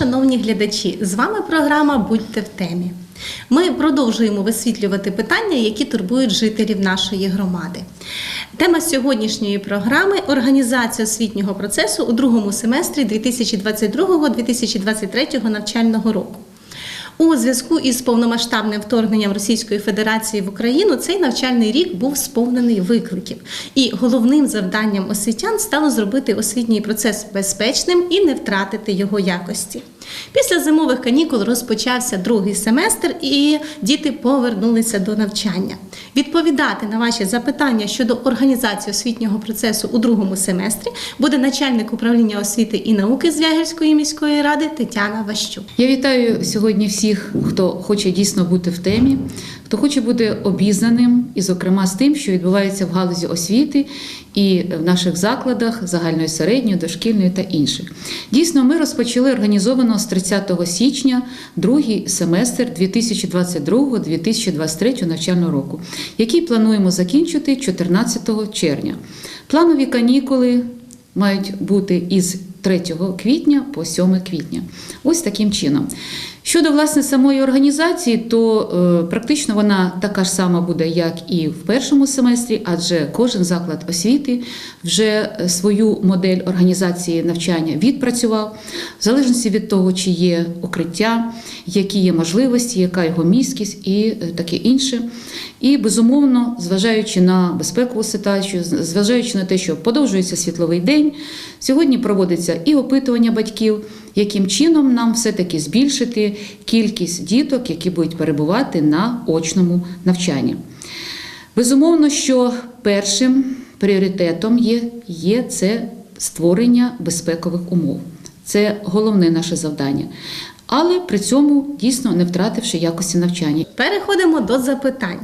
шановні глядачі, з вами програма Будьте в темі. Ми продовжуємо висвітлювати питання, які турбують жителів нашої громади. Тема сьогоднішньої програми організація освітнього процесу у другому семестрі 2022-2023 навчального року. У зв'язку із повномасштабним вторгненням Російської Федерації в Україну цей навчальний рік був сповнений викликів, і головним завданням освітян стало зробити освітній процес безпечним і не втратити його якості. Після зимових канікул розпочався другий семестр, і діти повернулися до навчання. Відповідати на ваші запитання щодо організації освітнього процесу у другому семестрі буде начальник управління освіти і науки Звягельської міської ради Тетяна Ващук. Я вітаю сьогодні всіх, хто хоче дійсно бути в темі, хто хоче бути обізнаним, і, зокрема, з тим, що відбувається в галузі освіти і в наших закладах загальної середньої, дошкільної та інших. Дійсно, ми розпочали організовано з 30 січня другий семестр 2022-2023 навчального року, який плануємо закінчити 14 червня. Планові канікули мають бути із 3 квітня по 7 квітня. Ось таким чином. Щодо власне самої організації, то е, практично вона така ж сама буде, як і в першому семестрі, адже кожен заклад освіти вже свою модель організації навчання відпрацював, в залежності від того, чи є укриття, які є можливості, яка його міськість і е, таке інше. І безумовно, зважаючи на безпекову ситуацію, зважаючи на те, що подовжується світловий день, сьогодні проводиться і опитування батьків, яким чином нам все-таки збільшити кількість діток, які будуть перебувати на очному навчанні. Безумовно, що першим пріоритетом є, є це створення безпекових умов. Це головне наше завдання. Але при цьому дійсно не втративши якості навчання. Переходимо до запитань.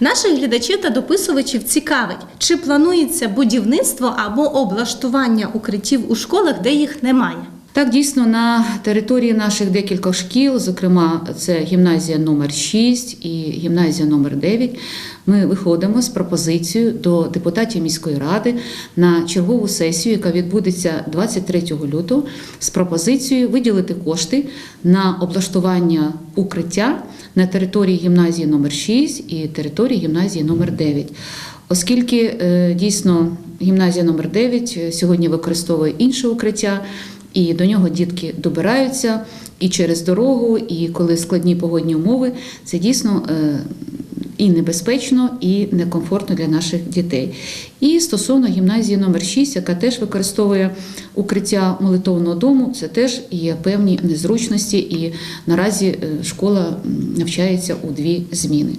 Наших глядачів та дописувачів цікавить, чи планується будівництво або облаштування укриттів у школах, де їх немає. Так, дійсно, на території наших декількох шкіл, зокрема, це гімназія номер 6 і гімназія номер 9, ми виходимо з пропозицією до депутатів міської ради на чергову сесію, яка відбудеться 23 лютого, з пропозицією виділити кошти на облаштування укриття на території гімназії номер 6 і території гімназії номер 9. Оскільки е, дійсно гімназія номер 9 сьогодні використовує інше укриття. І до нього дітки добираються і через дорогу, і коли складні погодні умови, це дійсно е, і небезпечно, і некомфортно для наших дітей. І стосовно гімназії номер 6 яка теж використовує укриття молитовного дому, це теж є певні незручності, і наразі е, школа навчається у дві зміни.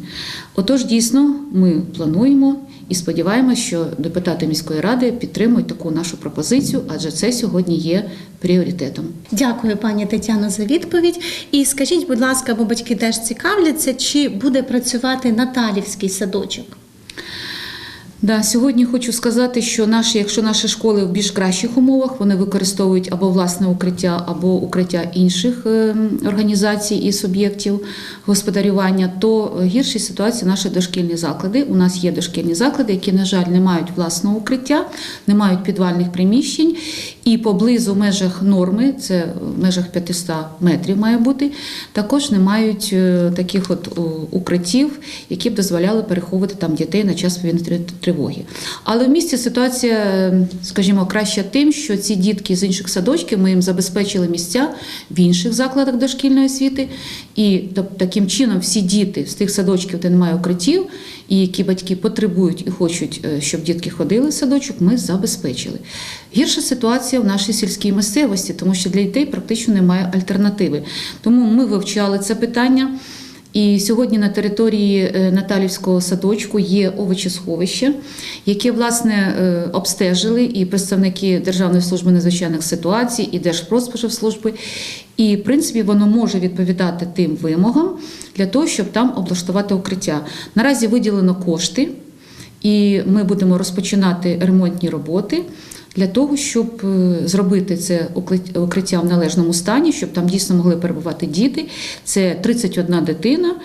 Отож, дійсно, ми плануємо. І сподіваємося, що депутати міської ради підтримують таку нашу пропозицію, адже це сьогодні є пріоритетом. Дякую, пані Тетяно, за відповідь. І скажіть, будь ласка, бо батьки теж цікавляться, чи буде працювати Наталівський садочок? Да, сьогодні хочу сказати, що наші, якщо наші школи в більш кращих умовах, вони використовують або власне укриття, або укриття інших е, організацій і суб'єктів господарювання, то гірші ситуації наші дошкільні заклади. У нас є дошкільні заклади, які, на жаль, не мають власного укриття, не мають підвальних приміщень, і поблизу межах норми, це в межах 500 метрів має бути, також не мають е, таких от укриттів, які б дозволяли переховувати там дітей на час повітряної тривоги. Але в місті ситуація, е, скажімо, краща тим, що ці дітки з інших садочків ми їм забезпечили місця в інших закладах дошкільної освіти, і тоб- таким чином всі діти з тих садочків, де немає укриттів, і які батьки потребують і хочуть, е, щоб дітки ходили в садочок, ми забезпечили. Гірша ситуація в нашій сільській місцевості, тому що для дітей практично немає альтернативи. Тому ми вивчали це питання. І сьогодні на території е, Наталівського садочку є овочесховище, яке власне е, обстежили і представники Державної служби надзвичайних ситуацій, і Держпродспоживслужби. І в принципі воно може відповідати тим вимогам для того, щоб там облаштувати укриття. Наразі виділено кошти, і ми будемо розпочинати ремонтні роботи для того, щоб е, зробити це укриття в належному стані, щоб там дійсно могли перебувати діти. Це 31 дитина.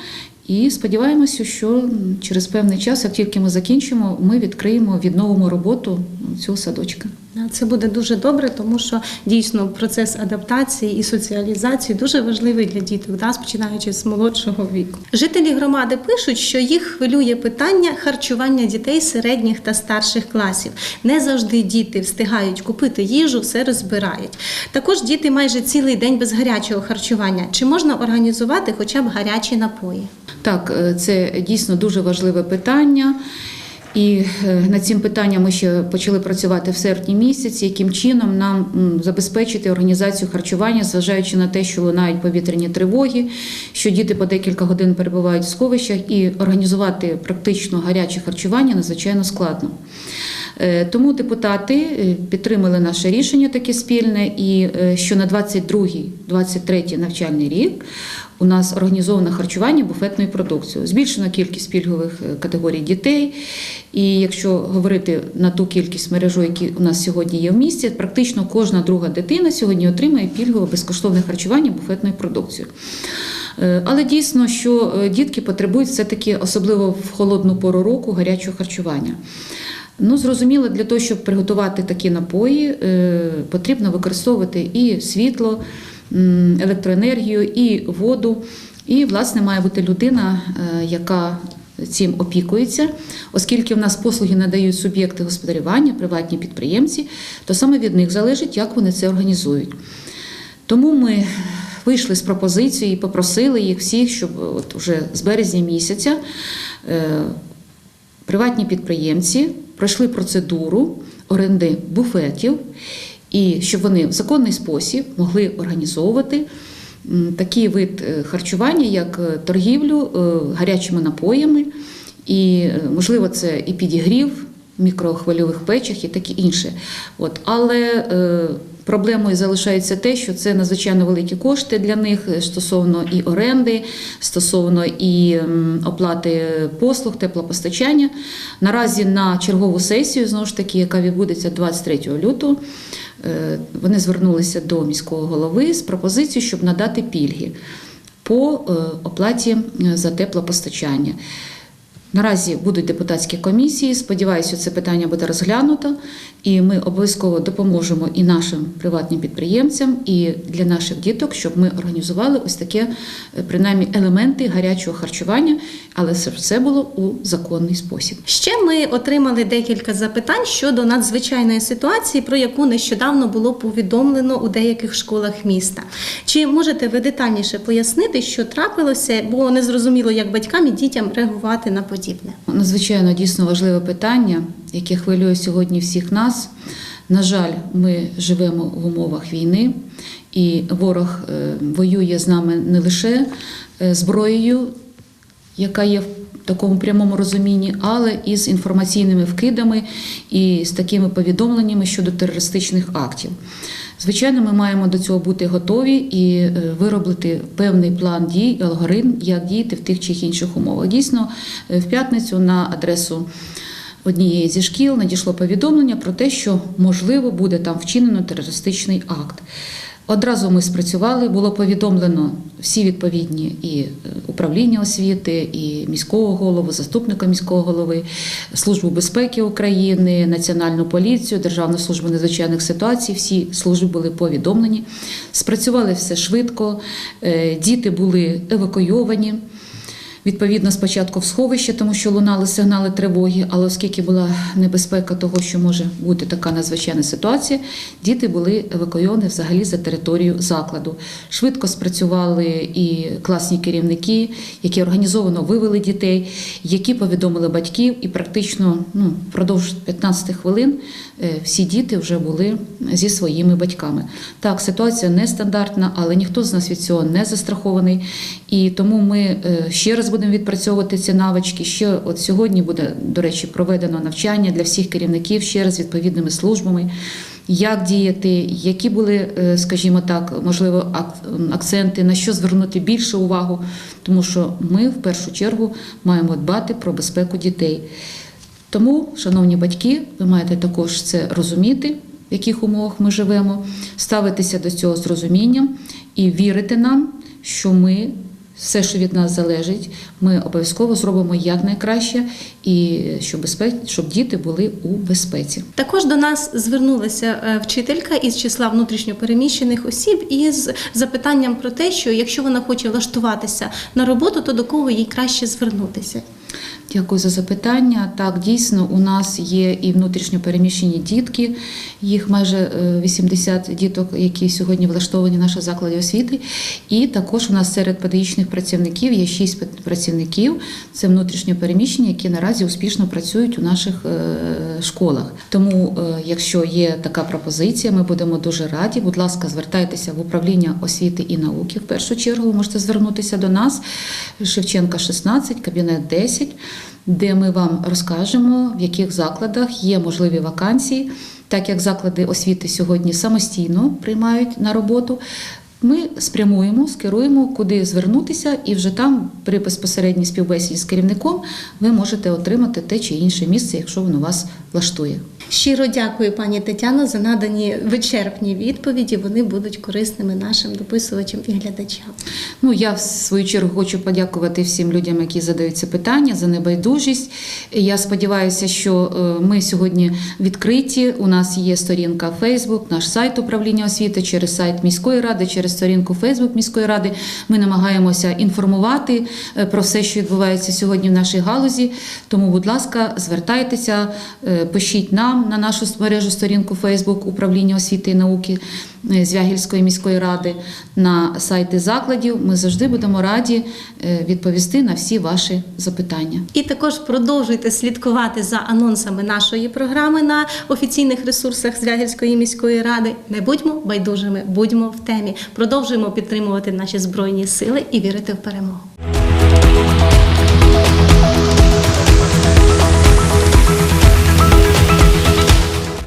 І сподіваємося, що через певний час, як тільки ми закінчимо, ми відкриємо, відновимо роботу цього садочка. Це буде дуже добре, тому що дійсно процес адаптації і соціалізації дуже важливий для діток, да, починаючи з молодшого віку. Жителі громади пишуть, що їх хвилює питання харчування дітей середніх та старших класів. Не завжди діти встигають купити їжу, все розбирають. Також діти майже цілий день без гарячого харчування. Чи можна організувати хоча б гарячі напої? Так, е, це дійсно дуже важливе питання. І е, над цим питанням ми ще почали працювати в серпні місяці, яким чином нам забезпечити організацію харчування, зважаючи на те, що лунають повітряні тривоги, що діти по декілька годин перебувають в сховищах, і організувати практично гаряче харчування надзвичайно складно. Е, Тому депутати е, підтримали наше рішення таке спільне, і що на 22-23 навчальний рік у нас організовано харчування буфетною продукцією. Збільшено кількість пільгових е, категорій дітей. І якщо говорити на ту кількість мережу, які у нас сьогодні є в місті, практично кожна друга дитина сьогодні отримає пільгове безкоштовне харчування буфетною продукцією. Е, Але дійсно, що е, дітки потребують все-таки, особливо в холодну пору року, гарячого харчування. Ну, зрозуміло, для того, щоб приготувати такі напої, потрібно використовувати і світло, електроенергію, і воду. І, власне, має бути людина, е, яка цим опікується, оскільки в нас послуги надають суб'єкти господарювання, приватні підприємці, то саме від них залежить, як вони це організують. Тому ми вийшли з пропозицією і попросили їх всіх, щоб от уже з березня місяця е, приватні підприємці пройшли процедуру оренди буфетів, і щоб вони в законний спосіб могли організовувати такий вид е, харчування, як е, торгівлю е, гарячими напоями, і можливо це і підігрів в мікрохвильових печах і таке інше. От. Але проблемою залишається те, що це надзвичайно великі кошти для них е, стосовно і оренди, стосовно і оплати послуг, теплопостачання. Наразі на чергову сесію, знову ж таки, яка відбудеться 23 лютого, е, вони звернулися до міського голови з пропозицією, щоб надати пільги по е, оплаті за теплопостачання. Наразі будуть депутатські комісії. Сподіваюся, це питання буде розглянуто, і ми обов'язково допоможемо і нашим приватним підприємцям, і для наших діток, щоб ми організували ось таке, е, принаймні, елементи гарячого харчування, але все було у законний спосіб. Ще ми отримали декілька запитань щодо надзвичайної ситуації, про яку нещодавно було повідомлено у деяких школах міста. Чи можете ви детальніше пояснити, що трапилося, бо не зрозуміло, як батькам і дітям реагувати на подібне? Надзвичайно дійсно важливе питання, яке хвилює сьогодні всіх нас. На жаль, ми живемо в умовах війни, і ворог е, воює з нами не лише е, зброєю, яка є в такому прямому розумінні, але і з інформаційними вкидами і з такими повідомленнями щодо терористичних актів. Звичайно, ми маємо до цього бути готові і е, виробити певний план дій, алгоритм, як діяти в тих чи інших умовах. Дійсно, е, в п'ятницю на адресу однієї зі шкіл надійшло повідомлення про те, що можливо буде там вчинено терористичний акт. Одразу ми спрацювали, було повідомлено всі відповідні і е, управління освіти, і міського голову, заступника міського голови, Службу безпеки України, Національну поліцію, Державну службу надзвичайних ситуацій. Всі служби були повідомлені. Спрацювали все швидко, е, діти були евакуйовані. Відповідно, спочатку в сховище, тому що лунали сигнали тривоги, але оскільки була небезпека того, що може бути така надзвичайна ситуація, діти були евакуйовані взагалі за територію закладу. Швидко спрацювали і класні керівники, які організовано вивели дітей, які повідомили батьків, і практично ну, впродовж 15 хвилин е, всі діти вже були зі своїми батьками. Так, ситуація нестандартна, але ніхто з нас від цього не застрахований. І тому ми е, ще раз будемо відпрацьовувати ці навички. Ще от сьогодні буде, до речі, проведено навчання для всіх керівників ще раз відповідними службами. Як діяти, які були, е, скажімо так, можливо, акценти, на що звернути більше увагу, тому що ми в першу чергу маємо дбати про безпеку дітей. Тому, шановні батьки, ви маєте також це розуміти, в яких умовах ми живемо, ставитися до цього з розумінням і вірити нам, що ми все, що від нас залежить, ми обов'язково зробимо якнайкраще і щоб безпеч... щоб діти були у безпеці. Також до нас звернулася е, вчителька із числа внутрішньопереміщених осіб із запитанням про те, що якщо вона хоче влаштуватися на роботу, то до кого їй краще звернутися. Дякую за запитання. Так, дійсно, у нас є і внутрішньо переміщені дітки, їх майже е, 80 діток, які сьогодні влаштовані в наших закладі освіти. І також у нас серед педагогічних працівників є 6 працівників. Це внутрішньо переміщені, які наразі успішно працюють у наших е, школах. Тому, е, якщо є така пропозиція, ми будемо дуже раді. Будь ласка, звертайтеся в управління освіти і науки. В першу чергу ви можете звернутися до нас. Шевченка 16, кабінет 10, де ми вам розкажемо, в яких закладах є можливі вакансії, так як заклади освіти сьогодні самостійно приймають на роботу. Ми спрямуємо, скеруємо, куди звернутися, і вже там, при безпосередній співбесіді з керівником, ви можете отримати те чи інше місце, якщо воно вас влаштує. Щиро дякую, пані Тетяно, за надані вичерпні відповіді. Вони будуть корисними нашим дописувачам і глядачам. Ну, я в свою чергу хочу подякувати всім людям, які задають це питання за небайдужість. Я сподіваюся, що е, ми сьогодні відкриті. У нас є сторінка Facebook, наш сайт управління освіти через сайт міської ради, через сторінку Facebook міської ради. Ми намагаємося інформувати е, про все, що відбувається сьогодні в нашій галузі. Тому, будь ласка, звертайтеся, е, пишіть нам на нашу мережу сторінку Facebook управління освіти і науки е, Звягільської міської ради на сайти закладів. Ми завжди будемо раді е, відповісти на всі ваші запитання. І також продовжуйте слідкувати за анонсами нашої програми на офіційних ресурсах Звягільської міської ради. Не будьмо байдужими, будьмо в темі. Продовжуємо підтримувати наші збройні сили і вірити в перемогу.